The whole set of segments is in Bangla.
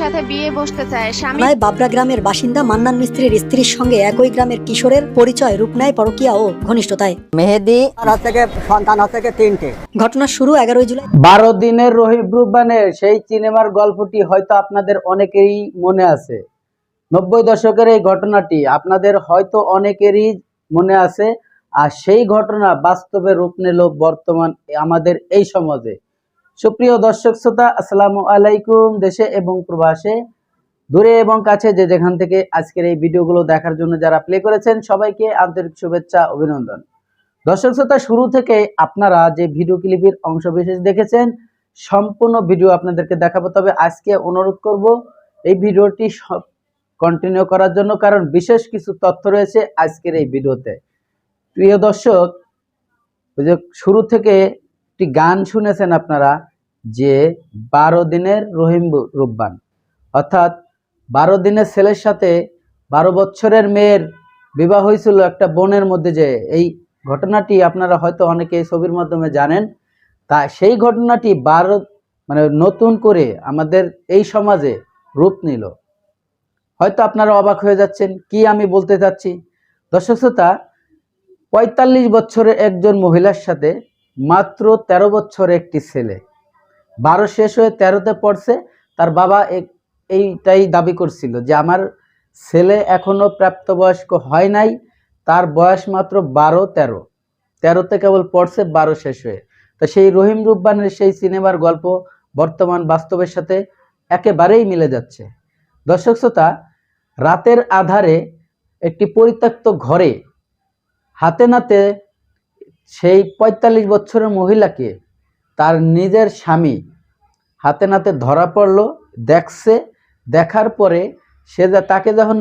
সাথে বিয়ে বসতে চায়। স্বামী বাবরা গ্রামের বাসিন্দা মান্নান মিস্ত্রির স্ত্রীর সঙ্গে একই গ্রামের কিশোরের পরিচয় রূপ নেয় পরকীয়া ও ঘনিষ্ঠতায়। মেহেদি। আর হচ্ছে সন্তান হচ্ছে গিয়ে তিনটে। ঘটনা শুরু এগারোই জুলাই। বারো দিনের রহিব রুব্বানের সেই সিনেমার গল্পটি হয়তো আপনাদের অনেকেরই মনে আছে। নব্বই দশকের এই ঘটনাটি আপনাদের হয়তো অনেকেরই মনে আছে, আর সেই ঘটনা বাস্তবে রূপ নিল বর্তমান আমাদের এই সমাজে। সুপ্রিয় দর্শক শ্রোতা, আসসালামু আলাইকুম দেশে এবং প্রবাসে। দূরে এবং কাছে যে যেখান থেকে আজকের এই ভিডিওগুলো দেখার জন্য যারা প্লে করেছেন, সবাইকে আন্তরিক শুভেচ্ছা, অভিনন্দন। দর্শক শ্রোতা, শুরু থেকে আপনারা যে ভিডিও ক্লিপের অংশ বিশেষ দেখেছেন, সম্পূর্ণ ভিডিও আপনাদেরকে দেখাবো। তবে আজকে অনুরোধ করব, এই ভিডিওটি কন্টিনিউ করার জন্য, কারণ বিশেষ কিছু তথ্য রয়েছে আজকের এই ভিডিওতে। প্রিয় দর্শক যে শুরু থেকে একটি গান শুনেছেন আপনারা, যে বারো দিনের রহিম রূপবান। অর্থাৎ বারো দিনের ছেলের সাথে বারো বছরের মেয়ের বিবাহ হয়েছিল একটা বোনের মধ্যে যে এই ঘটনাটি আপনারা হয়তো অনেকে ছবির মাধ্যমে জানেন। তা সেই ঘটনাটি বারো মানে নতুন করে আমাদের এই সমাজে রূপ নিল। হয়তো আপনারা অবাক হয়ে যাচ্ছেন, কি আমি বলতে চাচ্ছি? দর্শক শ্রোতা, পঁয়তাল্লিশ বছরের একজন মহিলার সাথে মাত্র ১৩ বছরের একটি ছেলে। বারো শেষ হয়ে তেরোতে পড়ছে, তার বাবা এইটাই দাবি করছিল যে আমার ছেলে এখনও প্রাপ্তবয়স্ক হয় নাই, তার বয়স মাত্র বারো, তেরো। তেরোতে কেবল পড়ছে, বারো শেষ হয়ে। তো সেই রহিম রুব্বানের সেই সিনেমার গল্প বর্তমান বাস্তবের সাথে একেবারেই মিলে যাচ্ছে। দর্শক শ্রোতা, রাতের আধারে একটি পরিত্যক্ত ঘরে, হাতে নাতে সেই পঁয়তাল্লিশ বছরের মহিলাকে তার নিজের স্বামী হাতে নাতে ধরা পড়ল, দেখছে, দেখার পরে সে তাকে যখন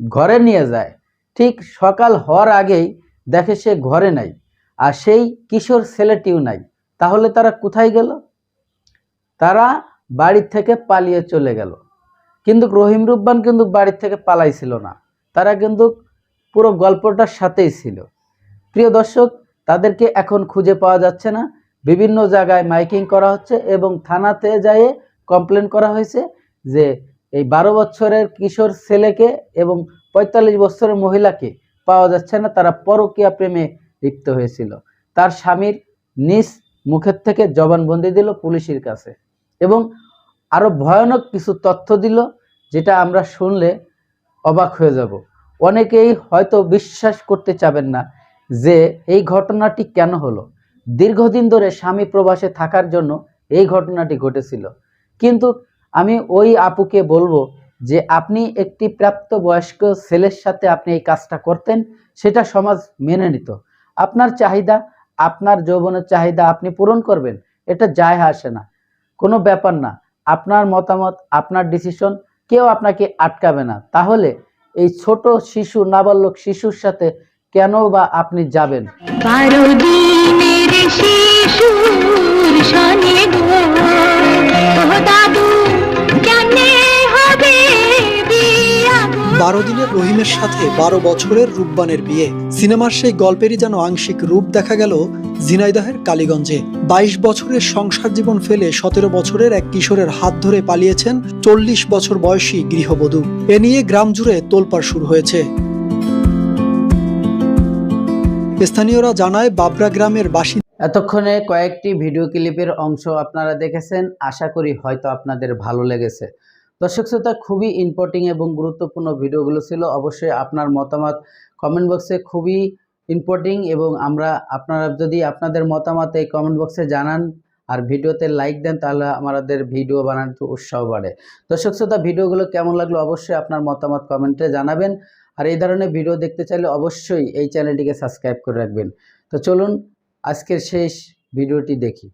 ঘরে নিয়ে যায়, ঠিক সকাল হওয়ার আগেই দেখে সে ঘরে নাই, আর সেই কিশোর ছেলেটিও নাই। তাহলে তারা কোথায় গেল? তারা বাড়ি থেকে পালিয়ে চলে গেল। কিন্তু রহিম রুব্বান কিন্তু বাড়ির থেকে পালাইছিল না। তারা কিন্তু পুরো গল্পটার সাথেই ছিল। প্রিয় দর্শক, তাদেরকে এখন খুঁজে পাওয়া যাচ্ছে না। বিভিন্ন জায়গায় মাইকিং করা হচ্ছে এবং থানাতে যেয়ে কমপ্লেন করা হয়েছে যে এই বারো বছরের কিশোর ছেলেকে এবং পঁয়তাল্লিশ বছরের মহিলাকে পাওয়া যাচ্ছে না। তারা পরকীয়া প্রেমে লিপ্ত হয়েছিল। তার স্বামীর নিজ মুখের থেকে জবানবন্দি দিল পুলিশের কাছে এবং আরও ভয়ানক কিছু তথ্য দিল, যেটা আমরা শুনলে অবাক হয়ে যাব। অনেকেই হয়তো বিশ্বাস করতে চাবেন না যে এই ঘটনাটি কেন হলো। দীর্ঘদিন ধরে স্বামী প্রবাসে থাকার জন্য এই ঘটনাটি ঘটেছিল। কিন্তু আমি ওই আপুকে বলব যে আপনি একটি প্রাপ্তবয়স্ক ছেলের সাথে আপনি এই কাজটা করতেন, সেটা সমাজ মেনে নিত। আপনার চাহিদা, আপনার যৌবনের চাহিদা আপনি পূরণ করবেন, এটা যায় আসে না। কোনো ব্যাপার না। আপনার মতামত, আপনার ডিসিশন কেউ আপনাকে আটকাবে না। তাহলে এই ছোট শিশু, নাবালক শিশুর সাথে কেন বা আপনি যাবেন? বারো দিনের রহিমের সাথে বারো বছরের রূপবানের বিয়ে। সিনেমার সেই গল্পেরই যেন আংশিক রূপ দেখা গেল ঝিনাইদহের কালীগঞ্জে। বাইশ বছরের সংসার জীবন ফেলে সতেরো বছরের এক কিশোরের হাত ধরে পালিয়েছেন চল্লিশ বছর বয়সী গৃহবধূ। এ নিয়ে গ্রাম জুড়ে তোলপাড় শুরু হয়েছে। স্থানীয়রা জানায়, বাবরা গ্রামের বাসিন্দা এতক্ষণে কয়েকটি ভিডিও ক্লিপের অংশ আপনারা দেখেছেন। আশা করি হয়তো আপনাদের ভালো লেগেছে। দর্শক শ্রোতা, খুবই ইম্পর্টিং এবং গুরুত্বপূর্ণ ভিডিওগুলো ছিল। অবশ্যই আপনার মতামত কমেন্ট বক্সে খুবই ইম্পর্টিং এবং আমরা আপনারা যদি আপনাদের মতামত এই কমেন্ট বক্সে জানান আর ভিডিওতে লাইক দেন, তাহলে আমাদের ভিডিও বানাতে উৎসাহ বাড়ে। দর্শক শ্রোতা, ভিডিওগুলো কেমন লাগল অবশ্যই আপনার মতামত কমেন্টে জানাবেন। আর এই ধরনের ভিডিও দেখতে চাইলে অবশ্যই এই চ্যানেলটিকে সাবস্ক্রাইব করে রাখবেন। তো চলুন আজকের শেষ ভিডিওটি দেখি।